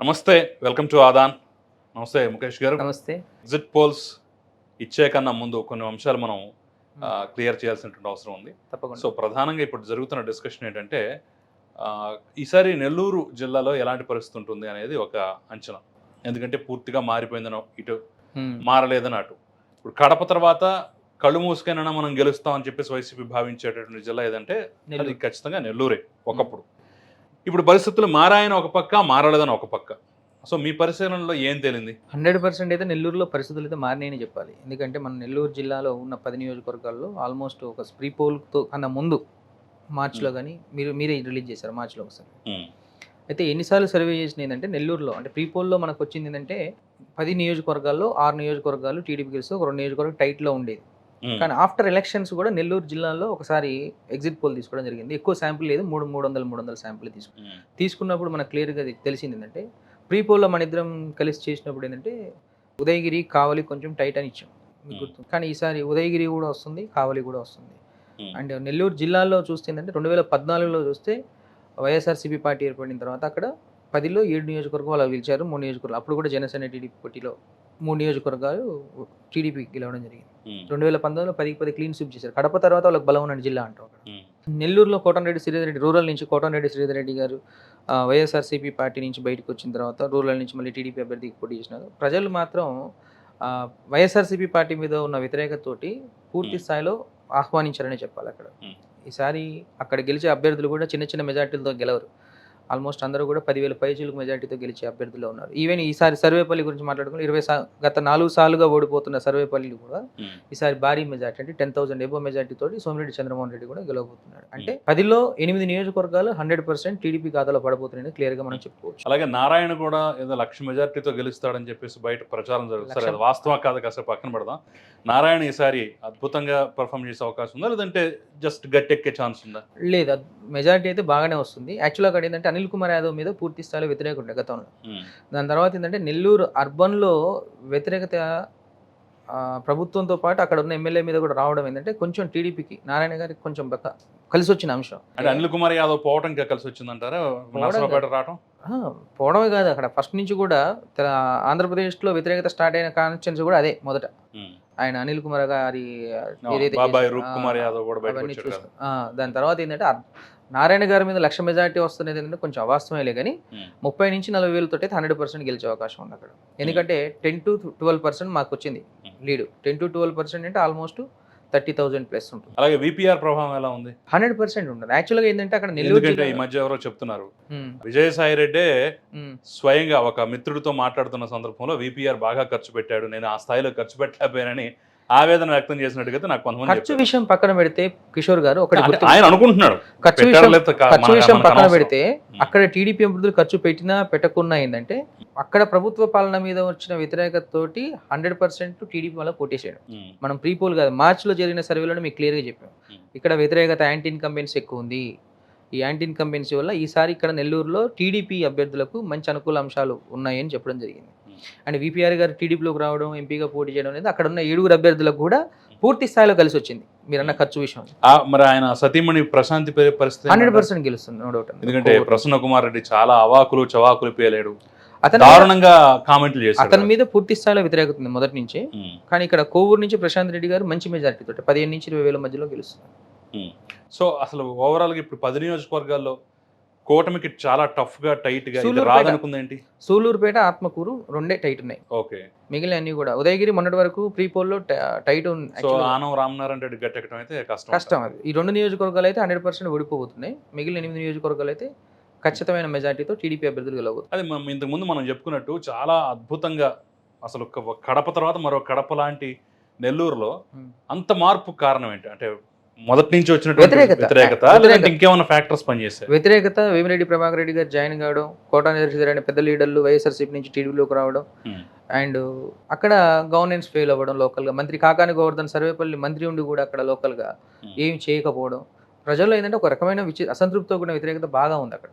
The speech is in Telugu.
నమస్తే వెల్కమ్ టు ఆదాన్. నమస్తే ముఖేష్ గారు. నమస్తే. ఎగ్జిట్ పోల్స్ ఇచ్చే కన్నా ముందు కొన్ని అంశాలు మనం క్లియర్ చేయాల్సినటువంటి అవసరం ఉంది. తప్పకుండా. సో ప్రధానంగా ఇప్పుడు జరుగుతున్న డిస్కషన్ ఏంటంటే ఈసారి నెల్లూరు జిల్లాలో ఎలాంటి పరిస్థితి ఉంటుంది అనేది ఒక అంచనా. ఎందుకంటే పూర్తిగా మారిపోయిందనో ఇటు మారలేదని అటు. ఇప్పుడు కడప తర్వాత కళ్ళు మూసుకైనా మనం గెలుస్తాం అని చెప్పేసి వైసీపీ భావించేటటువంటి జిల్లా ఏదంటే. ఖచ్చితంగా నెల్లూరే ఒకప్పుడు. ఇప్పుడు పరిస్థితులు మారాయని ఒక పక్క మారలేదని ఒక పక్క. సో మీ పరిశీలనలో ఏం తేలింది? హండ్రెడ్ పర్సెంట్ అయితే నెల్లూరులో పరిస్థితులు అయితే మారినాయని చెప్పాలి. ఎందుకంటే మన నెల్లూరు జిల్లాలో ఉన్న పది నియోజకవర్గాల్లో ఆల్మోస్ట్ ఒక స్ప్రీ పోల్తో కన్నా ముందు మార్చిలో కానీ మీరు మీరే రిలీజ్ చేశారు మార్చిలో ఒకసారి. అయితే ఎన్నిసార్లు సర్వే చేసిన ఏంటంటే నెల్లూరులో అంటే ప్రీ పోల్లో మనకు వచ్చింది ఏంటంటే పది నియోజకవర్గాల్లో ఆరు నియోజకవర్గాలు టీడీపీ గెలిస్తే ఒక రెండు నియోజకవర్గం టైట్లో ఉండేది. కానీ ఆఫ్టర్ ఎలక్షన్స్ కూడా నెల్లూరు జిల్లాలో ఒకసారి ఎగ్జిట్ పోల్ తీసుకోవడం జరిగింది. ఎక్కువ శాంపుల్ లేదు మూడు మూడు వందల మూడు వందల శాంపుల్ ఉమ్, తీసుకున్నప్పుడు మనకు క్లియర్గా తెలిసింది ఏంటంటే ప్రీ పోల్లో మన ఇద్దరం కలిసి చేసినప్పుడు ఏంటంటే ఉదయగిరి కావలి కొంచెం టైట్ అని ఇచ్చాం. మీకు గుర్తు కానీ ఈసారి ఉదయగిరి కూడా వస్తుంది కావలి కూడా వస్తుంది. అండ్ నెల్లూరు జిల్లాలో చూస్తే ఏంటంటే రెండు వేల పద్నాలుగులో చూస్తే వైఎస్ఆర్సీపీ పార్టీ ఏర్పడిన తర్వాత అక్కడ పదిలో ఏడు నియోజకవర్గం అలా గెలిచారు మూడు నియోజకవర్గాలు. అప్పుడు కూడా జనసేన టీడీపీ పోటీలో మూడు నియోజకవర్గాలు టీడీపీ గెలవడం జరిగింది. రెండు వేల పంతొమ్మిదిలో పదికి పది క్లీన్ స్వీప్ చేశారు. కడప తర్వాత వాళ్ళకి బలం ఉన్న జిల్లా అంటాం అక్కడ. నెల్లూరులో కోటంరెడ్డి శ్రీధర్ రెడ్డి రూరల్ నుంచి కోటంరెడ్డి శ్రీధర్ రెడ్డి గారు వైఎస్ఆర్సీపీ పార్టీ నుంచి బయటకు వచ్చిన తర్వాత రూరల్ నుంచి మళ్ళీ టీడీపీ అభ్యర్థికి పోటీ చేసినారు. ప్రజలు మాత్రం వైఎస్ఆర్సీపీ పార్టీ మీద ఉన్న వ్యతిరేకతతోటి పూర్తి. స్థాయిలో ఆహ్వానించారనే చెప్పాలి అక్కడ. ఈసారి అక్కడ గెలిచే అభ్యర్థులు కూడా చిన్న చిన్న మెజార్టీలతో గెలవరు. ఆల్మోస్ట్ అందరూ కూడా పదివేల పైచీలకు మెజార్టీతో గెలిచే అభ్యర్థులు ఉన్నారు. ఈవెన్ ఈసారి సర్వేపల్లి గురించి మాట్లాడుకుని ఇరవై గత నాలుగు సార్లుగా ఓడిపోతున్న సర్వేపల్లి కూడా ఉమ్, ఈసారి భారీ మెజార్టీ అంటే టెన్ థౌసండ్ ఎబో మెజార్టీ తోటి సోమిరెడ్డి చంద్రమోహన్ రెడ్డి కూడా గెలవబోతున్నాడు అంటే పదిలో ఎనిమిది నియోజకవర్గాలు హండ్రెడ్ పర్సెంట్ టీడీపీ ఖాతాలో పడబోతున్నాయని క్లియర్గా మనం చెప్పుకోవచ్చు. అలాగే నారాయణ కూడా ఏదో లక్ష మెజార్టీతో గెలుస్తాడని చెప్పేసి బయట ప్రచారం జరుగుతుంది అది వాస్తవం కాదు కాసేపు పక్కన పెడదాం. నారాయణ ఈసారి అద్భుతంగా పర్ఫామ్ చేసే అవకాశం ఉందా? లేదంటే జస్ట్ గట్టెక్కే ఛాన్స్ ఉందా? లేదు మెజార్టీ అయితే బాగానే వస్తుంది. యాక్చువల్గా అక్కడ ఏంటంటే అనిల్ కుమార్ యాదవ్ మీద పూర్తి స్థాయిలో వ్యతిరేకత ఉండే గతంలో దాని తర్వాత ఏంటంటే నెల్లూరు అర్బన్లో వ్యతిరేకత ప్రభుత్వంతో పాటు అక్కడ ఉన్న ఎమ్మెల్యే మీద కూడా రావడం ఏంటంటే కొంచెం టీడీపీకి నారాయణ గారికి కొంచెం కలిసి వచ్చిన అంశం. అంటే అనిల్ కుమార్ యాదవ్ ఇంకా కలిసి వచ్చిందంటారా? ఆ, పోవడమే కాదు అక్కడ. ఫస్ట్ నుంచి కూడా ఆంధ్రప్రదేశ్లో వ్యతిరేకత స్టార్ట్ అయిన కాన్స్టిట్యున్సీ కూడా అదే మొదట. ఆయన అనిల్ కుమార్ గారి ఏదైతే దాని తర్వాత ఏంటంటే నారాయణ గారి మీద లక్ష మెజార్టీ వస్తున్నది ఏంటంటే కొంచెం అవాస్తవమే కానీ ముప్పై నుంచి నలభై వేలతో అయితే హండ్రెడ్ పర్సెంట్ గెలిచే అవకాశం ఉంది అక్కడ. ఎందుకంటే టెన్ టు ట్వెల్వ్ పర్సెంట్ మాకు వచ్చింది. Lead. Ten to twelve percent అంటే ఆల్మోస్ట్ థర్టీ థౌసండ్ ప్లస్ ఉంటుంది. అలాగే విపిఆర్ ప్రభావం ఎలా ఉంది? హండ్రెడ్ పర్సెంట్ ఉంటుంది యాక్చువల్గా ఏంటంటే అక్కడ ఎందుకంటే ఈ మధ్య ఎవరో చెప్తున్నారు. విజయసాయి రెడ్డే స్వయంగా ఒక మిత్రుడితో మాట్లాడుతున్న సందర్భంలో విపిఆర్ బాగా ఖర్చు పెట్టాడు. నేను ఆ స్థాయిలో ఖర్చు పెట్టలేకపోయానని ఆవేదన వ్యక్తం చేసినట్టుగా నాకు కొంతమంది ఖర్చు. విషయం పక్కన పెడితే కిషోర్ గారు ఒకటి ఆయన అనుకుంటున్నాడు ఖర్చు విషయం ఖర్చు విషయం పక్కన. పెడితే అక్కడ టీడీపీ అభివృద్ధులు ఖర్చు పెట్టినా పెట్టకున్నా ఏంటంటే అక్కడ ప్రభుత్వ పాలన మీద వచ్చిన వ్యతిరేకత తోటి హండ్రెడ్ పర్సెంట్ టీడీపీ వల్ల కొట్టేసాడు ఉమ్, మనం ప్రీపోల్ కాదు మార్చిలో జరిగిన సర్వేలో మీకు క్లియర్గా చెప్పాం. ఇక్కడ వ్యతిరేకత యాంటీ ఇన్కంబెన్సీ ఎక్కువ ఉంది ఈ యాంటీ ఇన్కంబెన్సీ వల్ల ఈసారి ఇక్కడ నెల్లూరులో టీడీపీ అభ్యర్థులకు మంచి అనుకూల అంశాలు ఉన్నాయని చెప్పడం జరిగింది. అండ్ విపిఆర్ గారు టీడీపీలోకి రావడం ఎంపీగా పోటీ చేయడం అనేది అక్కడ ఉన్న ఏడుగురు అభ్యర్థులకు కూడా పూర్తి స్థాయిలో కలిసి వచ్చింది మీరన్న ఖర్చు విషయం. మరి ఆయన సతీమణి ప్రశాంతి పరిస్థితి హండ్రెడ్? పర్సెంట్ గెలుస్తుంది నో డౌట్ ఎందుకంటే ప్రసన్న కుమార్ రెడ్డి చాలా అవాకులు చవాకులు పేలేడు. అతను దారుణంగా కామెంట్లు చేశాడు అతని మీద పూర్తి స్థాయిలో వ్యతిరేకత ఉంది మొదటి నుంచి. కానీ ఇక్కడ కోవూరు నుంచి ప్రశాంత్ రెడ్డి గారు మంచి మెజారిటీ తోటి పదిహేను నుంచి ఇరవై వేల మధ్యలో గెలుస్తున్నారు. సో అసలు ఓవరాల్గా ఇప్పుడు పది నియోజకవర్గాల్లో కూటమికి చాలా టఫ్గా టైట్గా. రాదనుకుందేంటి? సూలూరుపేట ఆత్మకూరు రెండే టైట్ ఉన్నాయి. ఓకే. మిగిలిన అన్ని కూడా. ఉదయగిరి మొన్నటి వరకు ప్రీ టైట్ ఉంది సో Actually ఆనం రామనారాయణ రెడ్డి గట్టెక్కడం అయితే కష్టం కష్టం అది. ఈ రెండు నియోజకవర్గాలు అయితే హండ్రెడ్ పర్సెంట్ ఓడిపోబోతున్నాయి. మిగిలిన ఎనిమిది నియోజకవర్గాలు అయితే ఖచ్చితమైన మెజార్టీతో టీడీపీ అభ్యర్థులు గెలవబోతున్నారు. అది మనం ఇంతకు ముందు మనం చెప్పుకున్నట్టు చాలా అద్భుతంగా అసలు కడప తర్వాత మరో కడప లాంటి నెల్లూరులో. అంత మార్పు కారణం ఏంటి? అంటే మొదటి నుంచి వచ్చినటువంటి వ్యతిరేకత. వ్యతిరేకత వ్యతిరేకత. లేదంటే ఇంకేమైనా ఫ్యాక్టర్స్ పనిచేస్తాయి వ్యతిరేకత వేమిరెడ్డి ప్రభాకర్ రెడ్డి గారు జాయిన్ కావడం కోటానేశ్వర అనే పెద్ద లీడర్లు వైఎస్ఆర్సీపీ నుంచి టీడీపీలోకి రావడం Hmm. అండ్ అక్కడ గవర్నెన్స్ ఫెయిల్ అవ్వడం లోకల్గా మంత్రి కాకాని గోవర్ధన్ సర్వేపల్లి మంత్రి ఉండి కూడా అక్కడ లోకల్గా Hmm. ఏమి చేయకపోవడం ప్రజల్లో ఏంటంటే ఒక రకమైన విచి అసంతృప్తితో కూడిన వ్యతిరేకత బాగా ఉంది అక్కడ